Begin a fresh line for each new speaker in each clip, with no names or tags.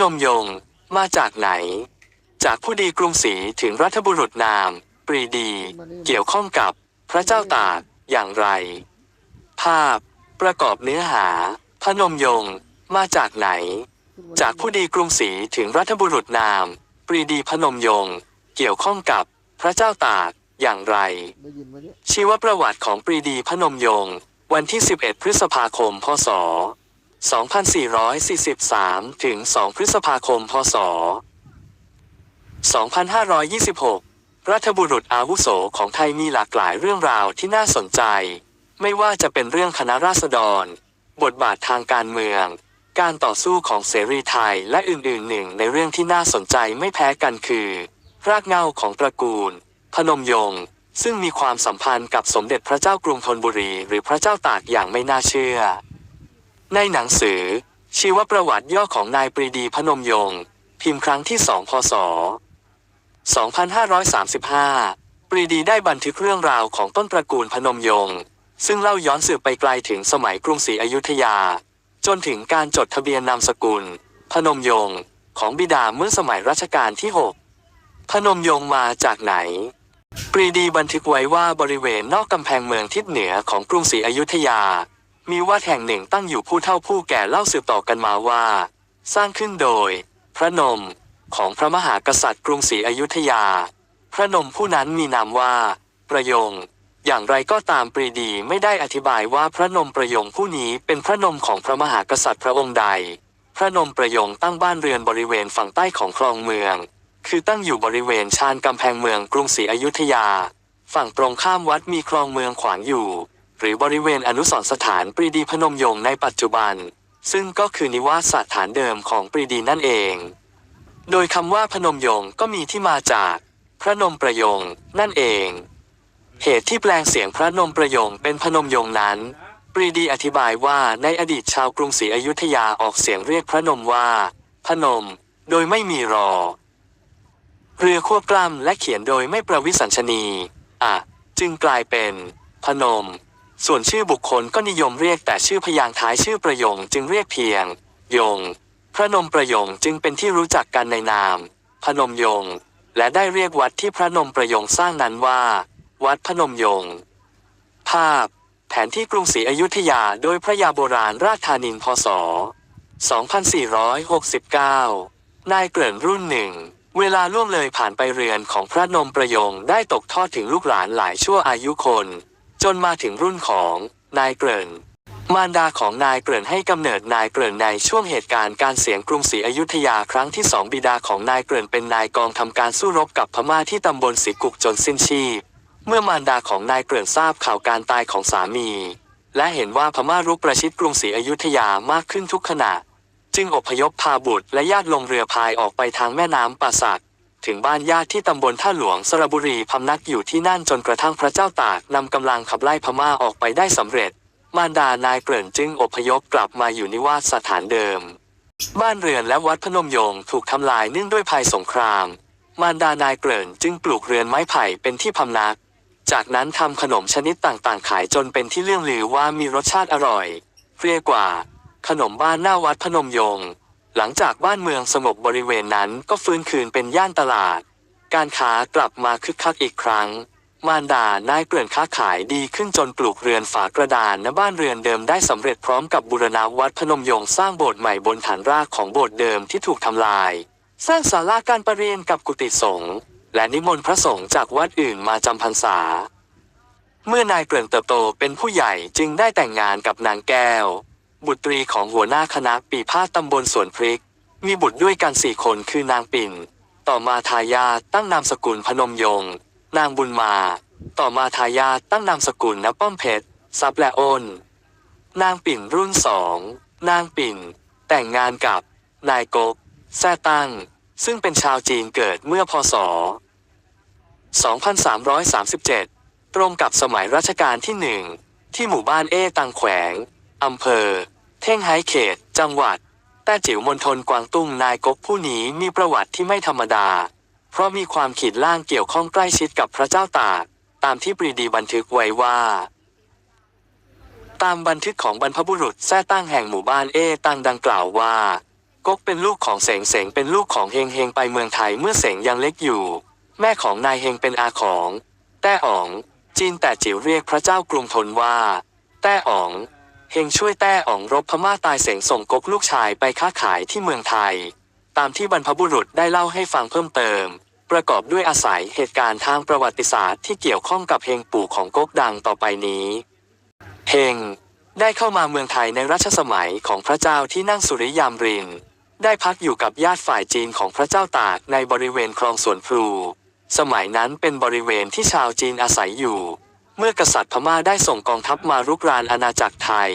นมยงค์มาจากไหน จากผู้ดีกรุงศรีถึงรัฐบุรุษนาม ปรีดี เกี่ยวข้องกับพระเจ้าตากอย่างไร ภาพ ประกอบเนื้อหา พนมยงค์มาจากไหน จากผู้ดีกรุงศรีถึงรัฐบุรุษนาม ปรีดีพนมยงค์เกี่ยวข้องกับพระเจ้าตากอย่างไร
ได้ยินไหมเนี่ย
ชีวประวัติของปรีดีพนมยงค์วันที่ 11 พฤษภาคม พศ 2443 ถึง 2 พฤษภาคม พศ 2526 รัฐบุรุษอาวุโสของไทยมีหลากหลายเรื่องราวที่น่าสนใจ ไม่ว่าจะเป็นเรื่องคณะราษฎร บทบาททางการเมือง การต่อสู้ของเสรีไทยและอื่นๆหนึ่งในเรื่องที่น่าสนใจไม่แพ้กันคือ รากเหง้าของตระกูล พนมยงค์ซึ่งมีความสัมพันธ์กับสมเด็จพระเจ้ากรุงธนบุรี หรือพระเจ้าตากอย่างไม่น่าเชื่อ ในหนังสือ ชีวประวัติย่อของนายปรีดีพนมยงค์พิมพ์ครั้งที่สองพศ 2535 ปรีดีได้บันทึกเรื่องราวของต้นตระกูลพนมยงค์ซึ่งเล่าย้อนสืบไปไกลถึงสมัยกรุงศรีอยุธยา จนถึงการจดทะเบียนนามสกุล พนมยงค์ของบิดาเมื่อสมัยรัชกาลที่ 6 พนมยงค์มาจากไหน ปรีดีบันทึกไว้ว่าบริเวณนอกกำแพงเมืองทิศเหนือของกรุงศรีอยุธยา มีวัดแห่งหนึ่งตั้งอยู่ผู้เฒ่าผู้แก่เล่าสืบต่อกันมาว่า สร้างขึ้นโดย พระนมของพระมหากษัตริย์กรุงศรีอยุธยา พระนมผู้นั้นมีนามว่า ประยง อย่างไรก็ตามปรีดีไม่ได้อธิบายว่าพระนมประยงผู้นี้เป็นพระนมของพระมหากษัตริย์พระองค์ใด พระนมประยงตั้งบ้านเรือนบริเวณฝั่งใต้ของคลองเมือง คือตั้งอยู่บริเวณชานกำแพงเมืองกรุงศรีอยุธยา ฝั่งตรงข้ามวัดมีคลองเมืองขวางอยู่ หรือบริเวณอนุสรสถานปรีดีพนมยงค์ในปัจจุบัน ซึ่งก็คือนิวาสสถานเดิมของปรีดีนั่นเอง โดยคำว่าพนมยงค์ก็มีที่มาจาก พระนมประยงค์นั่นเอง เหตุที่แปลงเสียงพระนมประยงค์เป็นพนมยงค์นั้น ปรีดีอธิบายว่าในอดีตชาวกรุงศรีอยุธยาออกเสียงเรียกพระนมว่า พนม โดยไม่มีรอ เรือควบกล้ำและเขียนโดยไม่ประวิสัญชนี อะ จึงกลายเป็น พนม ส่วนชื่อบุคคลก็นิยมเรียกแต่ชื่อพยางค์ท้ายชื่อประยงค์จึงเรียกเพียง ยง พระนมประยงค์จึงเป็นที่รู้จักกันในนาม พนมยงค์และได้เรียกวัดที่พระนมประยงค์สร้างนั้นว่า วัดพนมยงค์ภาพ แผนที่กรุงศรีอยุธยาโดยพระยาโบราณราชธานินพศ 2469 นายเกริ่นรุ่นหนึ่งเวลาล่วงเลยผ่านไปเรือนของพระนมประยงค์ได้ตกทอดถึงลูกหลานหลายชั่วอายุคน จนมาถึงรุ่นของนายเกริ่นมารดาของนายเกริ่นให้กำเนิดนายเกริ่นในช่วงเหตุการณ์การเสียงกรุงศรีอยุธยาครั้งที่สองบิดาของนายเกริ่นเป็นนายกองทำการสู้รบกับพม่าที่ตำบลสีกุกจนสิ้นชีพ เมื่อมารดาของนายเกริ่นทราบข่าวการตายของสามี และเห็นว่าพม่ารุกประชิดกรุงศรีอยุธยามากขึ้นทุกขณะ จึงอพยพพาบุตรและญาติลงเรือพายออกไปทางแม่น้ำป่าสัก ถึงบ้านญาติที่ตำบลท่าหลวงสระบุรีพำนักอยู่ที่นั่นจนกระทั่งพระเจ้าตากนำกำลังขับไล่พม่าออกไปได้สำเร็จ มารดานายเกริ่นจึงอพยพกลับมาอยู่นิวาสสถานเดิม บ้านเรือนและวัดพนมยงค์ถูกทำลายเนื่องด้วยภัยสงคราม มารดานายเกริ่นจึงปลูกเรือนไม้ไผ่เป็นที่พำนัก จากนั้นทำขนมชนิดต่างๆ ขายจนเป็นที่เลื่องลือว่ามีรสชาติอร่อยเรียกว่า ขนมบ้านหน้าวัดพนมยงค์ หลังจากบ้านเมืองสงบบริเวณนั้นก็ฟื้นคืนเป็นย่านตลาด การค้ากลับมาคึกคักอีกครั้ง มารดานายเกลื่อนค้าขายดีขึ้นจนปลูกเรือนฝากระดานณบ้านเรือนเดิมได้สำเร็จพร้อมกับบูรณาวัดพนมยงค์สร้างโบสถ์ใหม่บนฐานรากของโบสถ์เดิมที่ถูกทำลาย สร้างศาลาการประเรียนกับกุฏิสงฆ์และนิมนต์พระสงฆ์จากวัดอื่นมาจำพรรษา เมื่อนายเกลื่อนเติบโตเป็นผู้ใหญ่จึงได้แต่งงานกับนางแก้ว บุตรีของหัวหน้าคณะปีพาทตำบลสวนพริก มีบุตรด้วยกันสี่คนคือนางปิ่น ต่อมาทายาตั้งนามสกุลพนมยง นางบุญมา ต่อมาทายาตั้งนามสกุลนป้อมเพชรซับและอ้นนางปิ่นรุ่นสองนางปิ่น แต่งงานกับ นายกก แซ่ตั้ง ซึ่งเป็นชาวจีนเกิดเมื่อพศ 2337 ตรงกับสมัยรัชกาลที่หนึ่งที่หมู่บ้านเอตังแขวงอำเภอ เท่งไฮเขต จังหวัด แต่จิ๋วมณฑลกวางตุ้งนายกกผู้นี้มีประวัติที่ไม่ธรรมดา เพราะมีความขีดล่างเกี่ยวข้องใกล้ชิดกับพระเจ้าตากตามที่ปรีดีบันทึกไว้ว่า ตามบันทึกของบรรพบุรุษแท้ตั้งแห่งหมู่บ้านเอตังดังกล่าวว่าก๊กเป็นลูกของเสงเสงเป็นลูกของเฮงเฮงไปเมืองไทยเมื่อเสงยังเล็กอยู่ แม่ของนายเฮงเป็นอาของ แต้อ๋อง จีนแต่จิ๋วเรียกพระเจ้ากรุงทนว่า แต้อ๋อง เฮงช่วยแต้อ๋องรบพม่าตายเสงส่งก๊กลูกชายไปค้าขายที่เมืองไทย ตามที่บรรพบุรุษได้เล่าให้ฟังเพิ่มเติม ประกอบด้วยอาศัยเหตุการณ์ทางประวัติศาสตร์ที่เกี่ยวข้องกับเฮงปู่ของก๊กดังต่อไปนี้เฮงได้เข้ามาเมืองไทยในรัชสมัยของพระเจ้าที่นั่งสุริยามริน ได้พักอยู่กับญาติฝ่ายจีนของพระเจ้าตากในบริเวณคลองสวนพลู สมัยนั้นเป็นบริเวณที่ชาวจีนอาศัยอยู่ เมื่อกษัตริย์พม่าได้ส่งกองทัพมารุกรานอาณาจักรไทย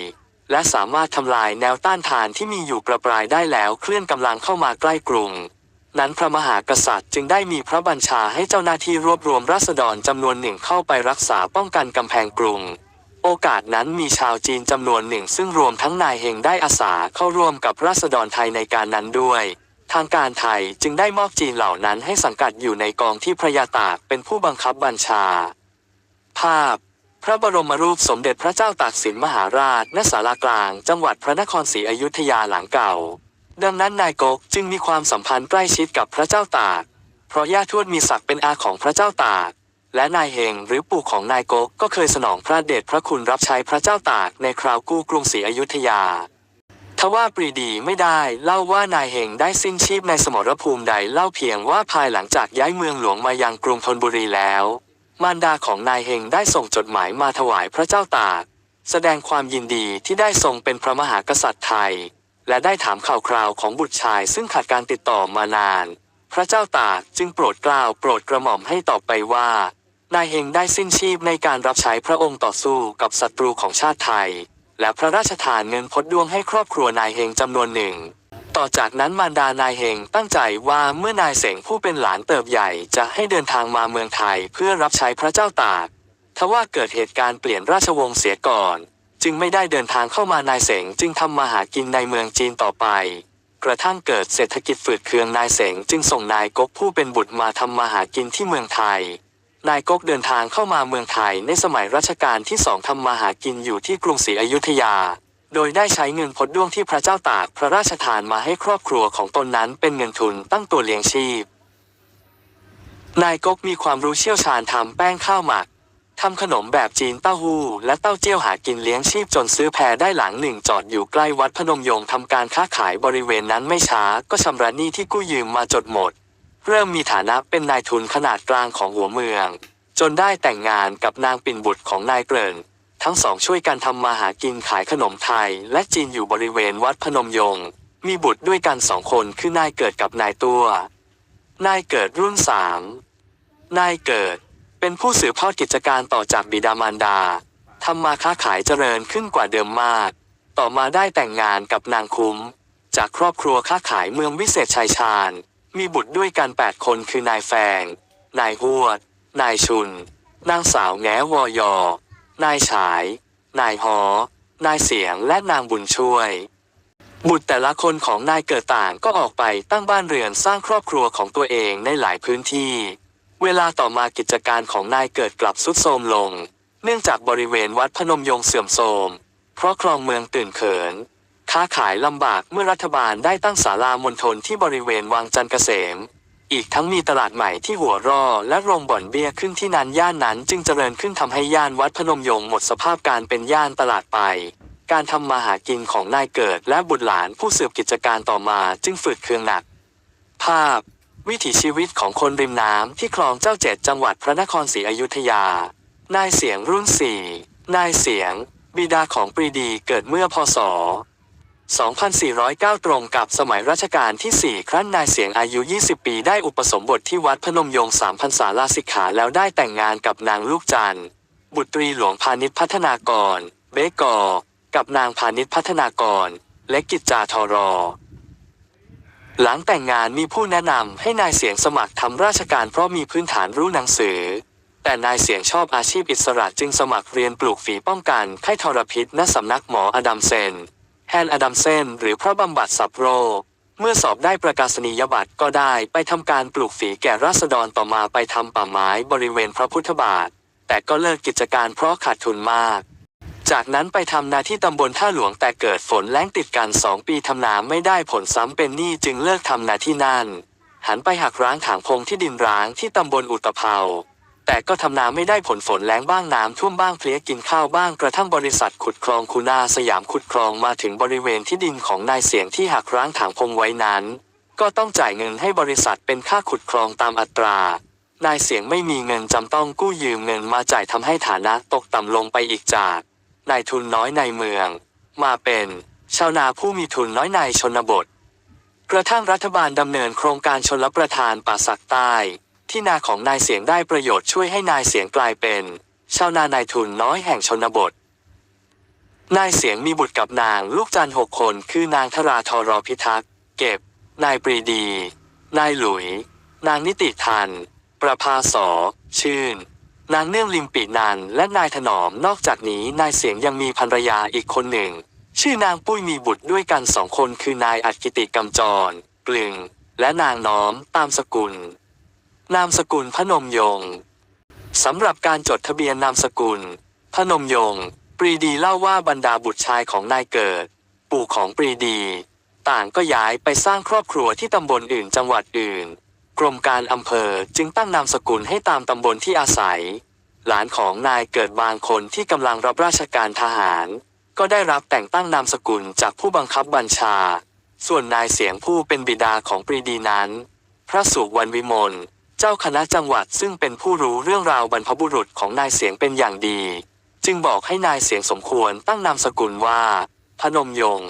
และสามารถทำลายแนวต้านทานที่มีอยู่ประปรายได้แล้วเคลื่อนกำลังเข้ามาใกล้กรุง นั้นพระมหากษัตริย์จึงได้มีพระบัญชาให้เจ้าหน้าที่รวบรวมราษฎรจำนวนหนึ่งเข้าไปรักษาป้องกันกำแพงกรุง โอกาสนั้นมีชาวจีนจำนวนหนึ่งซึ่งรวมทั้งนายเฮงได้อาสาเข้าร่วมกับราษฎรไทยในการนั้นด้วยทางการไทยจึงได้มอบจีนเหล่านั้นให้สังกัดอยู่ในกองที่พระยาตากเป็นผู้บังคับบัญชา ภาพ พระบรมรูปสมเด็จพระเจ้าตากสินมหาราชณศาลากลาง จังหวัดพระนครศรีอยุธยาหลังเก่า ดังนั้นนายกกจึงมีความสัมพันธ์ใกล้ชิดกับพระเจ้าตาก เพราะย่าทวดมีศักดิ์เป็นอาของพระเจ้าตาก และนายเฮงหรือปู่ของนายกกก็เคยสนองพระเดชพระคุณรับใช้พระเจ้าตากในคราวกู้กรุงศรีอยุธยาทว่าปรีดีไม่ได้เล่าว่านายเฮงได้สิ้นชีพในสมรภูมิใดเล่าเพียงว่าภายหลังจากย้ายเมืองหลวงมายังกรุงธนบุรีแล้ว มารดาของนายเฮงได้ส่งจดหมายมาถวายพระเจ้าตาก แสดงความยินดีที่ได้ทรงเป็นพระมหากษัตริย์ไทย และได้ถามข่าวคราวของบุตรชายซึ่งขาดการติดต่อมานาน พระเจ้าตากจึงโปรดกล้าวโปรดกระหม่อมให้ตอบไปว่า นายเฮงได้สิ้นชีพในการรับใช้พระองค์ต่อสู้กับศัตรูของชาติไทย และพระราชทานเงินพดดวงให้ครอบครัวนายเฮงจำนวนหนึ่ง ต่อจากนั้นมารดานายเฮงตั้งใจว่าเมื่อนายเสงผู้เป็นหลานเติบใหญ่จะให้เดินทางมาเมืองไทยเพื่อรับใช้พระเจ้าตากทว่าเกิดเหตุการณ์เปลี่ยนราชวงศ์เสียก่อน จึงไม่ได้เดินทางเข้ามานายเสงจึงทำมาหากินในเมืองจีนต่อไป กระทั่งเกิดเศรษฐกิจฝืดเคืองนายเสงจึงส่งนายก๊กผู้เป็นบุตรมาทำมาหากินที่เมืองไทย นายก๊กเดินทางเข้ามาเมืองไทยในสมัยรัชกาลที่สองทำมาหากินอยู่ที่กรุงศรีอยุธยา โดยได้ใช้เงินพดด้วงที่พระเจ้าตากพระราชทานมาให้ครอบครัวของตนนั้นเป็นเงินทุนตั้งตัวเลี้ยงชีพ นายกกมีความรู้เชี่ยวชาญทำแป้งข้าวหมักทำขนมแบบจีนเต้าหู้ และเต้าเจี้ยวหากินเลี้ยงชีพจนซื้อแพได้หลังหนึ่งจอดอยู่ใกล้วัดพนมยงค์ทำการค้าขายบริเวณนั้นไม่ช้าก็ชำระหนี้ที่กู้ยืมมาจดหมด เริ่มมีฐานะเป็นนายทุนขนาดกลางของหัวเมือง จนได้แต่งงานกับนางปิ่นบุตรของนายเกริ่น ทั้งสองช่วยกันทำมาหากินขายขนมไทย และจีนอยู่บริเวณวัดพนมยงค์มีบุตรด้วยกันสองคนคือนายเกิดกับนายตัวนายเกิดรุ่นสามนายเกิด เป็นผู้สืบทอดกิจการต่อจากบิดามารดาทำมาค้าขายเจริญขึ้นกว่าเดิมมาก ต่อมาได้แต่งงานกับนางคุ้ม จากครอบครัวค้าขายเมืองวิเศษชัยชาญ มีบุตรด้วยกันแปดคนคือนายแฟง นายหวด นายชุน นางสาวแง้วอยอ นายฉาย นายหอ นายเสียงและนางบุญช่วย บุตรแต่ละคนของนายเกิดต่างก็ออกไปตั้งบ้านเรือนสร้างครอบครัวของตัวเองในหลายพื้นที่ เวลาต่อมากิจการของนายเกิดกลับสุดโทรมลง เนื่องจากบริเวณวัดพนมยงเสื่อมโทรม เพราะคลองเมืองตื่นเขิน ค้าขายลำบากเมื่อรัฐบาลได้ตั้งศาลามณฑลที่บริเวณวังจันเกษม อีกทั้งมีตลาดใหม่ที่หัวรอและโรงบ่อนเบี้ยขึ้นที่นั้นย่านนั้นจึงเจริญขึ้นทำให้ย่านวัดพนมยงค์หมดสภาพการเป็นย่านตลาดไป การทำมาหากินของนายเกิดและบุตรหลานผู้สืบกิจการต่อมาจึงฝืดเคืองหนัก ภาพ วิถีชีวิตของคนริมน้ำที่คลองเจ้าเจ็ดจังหวัดพระนครศรีอยุธยา นายเสียงรุ่นสี่นายเสียง บิดาของปรีดีเกิดเมื่อพศ 2409 ตรงกับสมัยรัชกาลที่ 4 ครั้นนายเสียงอายุ 20 ปีได้อุปสมบทที่วัดพนมยงค์สามพรรษาลาสิกขาแล้วได้แต่งงานกับนางลูกจันทร์ บุตรีหลวงพาณิชพัฒนากร เบกอ กับนางพาณิชพัฒนากร และกิจจาทรอ หลังแต่งงานมีผู้แนะนำให้นายเสียงสมัครทำราชการเพราะมีพื้นฐานรู้หนังสือ แต่นายเสียงชอบอาชีพอิสระจึงสมัครเรียนปลูกฝีป้องกันไข้ทรพิษณสำนักหมออดัมเซน แฮนอดัมเซนหรือพระบำบัดสับโรค เมื่อสอบได้ประกาศนียบัตรก็ได้ไปทำการปลูกฝีแก่ราษฎรต่อมาไปทำป่าไม้บริเวณพระพุทธบาท แต่ก็เลิกกิจการเพราะขาดทุนมาก จากนั้นไปทำนาที่ตำบลท่าหลวงแต่เกิดฝนแล้งติดกันสองปีทำนาไม่ได้ผลซ้ำเป็นหนี้จึงเลิกทำนาที่นั่น หันไปหักร้างถางพงที่ดินร้างที่ตำบลอุตภเปา แต่ก็ทำนาไม่ได้ผลฝนแล้งบ้างน้ำท่วมบ้างเพลี้ยกินข้าวบ้างกระทั่งบริษัทขุดคลองคูนาสยามขุดคลองมาถึงบริเวณที่ดินของนายเสียงที่หักร้างถางพงไว้นั้น ก็ต้องจ่ายเงินให้บริษัทเป็นค่าขุดคลองตามอัตรานายเสียงไม่มีเงินจำต้องกู้ยืมเงินมาจ่ายทำให้ฐานะตกต่ำลงไปอีกจากนายทุนน้อยในเมือง มาเป็น ชาวนาผู้มีทุนน้อยในชนบท กระทั่งรัฐบาลดำเนินโครงการชนรับประทานป่าสักใต้ ที่นาของนายเสียงได้ประโยชน์ช่วยให้นายเสียงกลายเป็น ชาวนานายทุนน้อยแห่งชนบท นายเสียงมีบุตรกับนางลูกจันหกคน คือนางธราธรพิทักษ์ เก็บ นายปรีดี นายหลุย นางนิติทัน ประภาสอชื่น นางเนื่องลิมปีนันและนายถนอมนอกจากนี้นายเสียงยังมีภรรยาอีกคนหนึ่ง ชื่อนางปุ้ยมีบุตรด้วยกันสองคนคือนายอัจกิติกำจร กลึง และนางน้อมตามสกุล นามสกุลพนมยงค์สำหรับการจดทะเบียนนามสกุล พนมยงค์ปรีดีเล่าว่าบรรดาบุตรชายของนายเกิด ปู่ของปรีดี ต่างก็ย้ายไปสร้างครอบครัวที่ตำบลอื่นจังหวัดอื่น กรมการอำเภอจึงตั้งนามสกุลให้ตามตำบลที่อาศัย หลานของนายเกิดบางคนที่กำลังรับราชการทหาร ก็ได้รับแต่งตั้งนามสกุลจากผู้บังคับบัญชา ส่วนนายเสียงผู้เป็นบิดาของปรีดีนั้น พระสุวรรณวิมล เจ้าคณะจังหวัดซึ่งเป็นผู้รู้เรื่องราวบรรพบุรุษของนายเสียงเป็นอย่างดี จึงบอกให้นายเสียงสมควรตั้งนามสกุลว่า พนมยง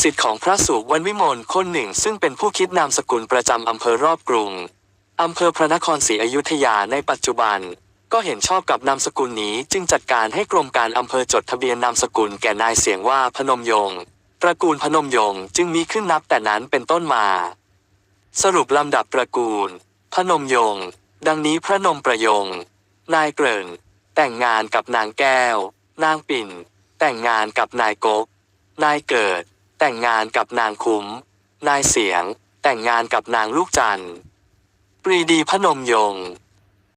สิทธิ์ของพระสุวรรณวิมลคนหนึ่งซึ่งเป็นผู้คิดนามสกุลประจำอำเภอรอบกรุงอำเภอพระนครศรีอยุธยาในปัจจุบัน ก็เห็นชอบกับนามสกุลนี้จึงจัดการให้กรมการอำเภอจดทะเบียนนามสกุลแก่นายเสียงว่าพนมยงตระกูลพนมยงจึงมีขึ้นนับแต่นั้นเป็นต้นมา สรุปลำดับตระกูล พนมยงค์ดังนี้พระนมประยงนายเกริ่นแต่งงานกับนางแก้ว นางปิ่น แต่งงานกับนายกก นายเกิด แต่งงานกับนางคุ้ม นายเสียง แต่งงานกับนางลูกจันทร์ปรีดีพนมยงค์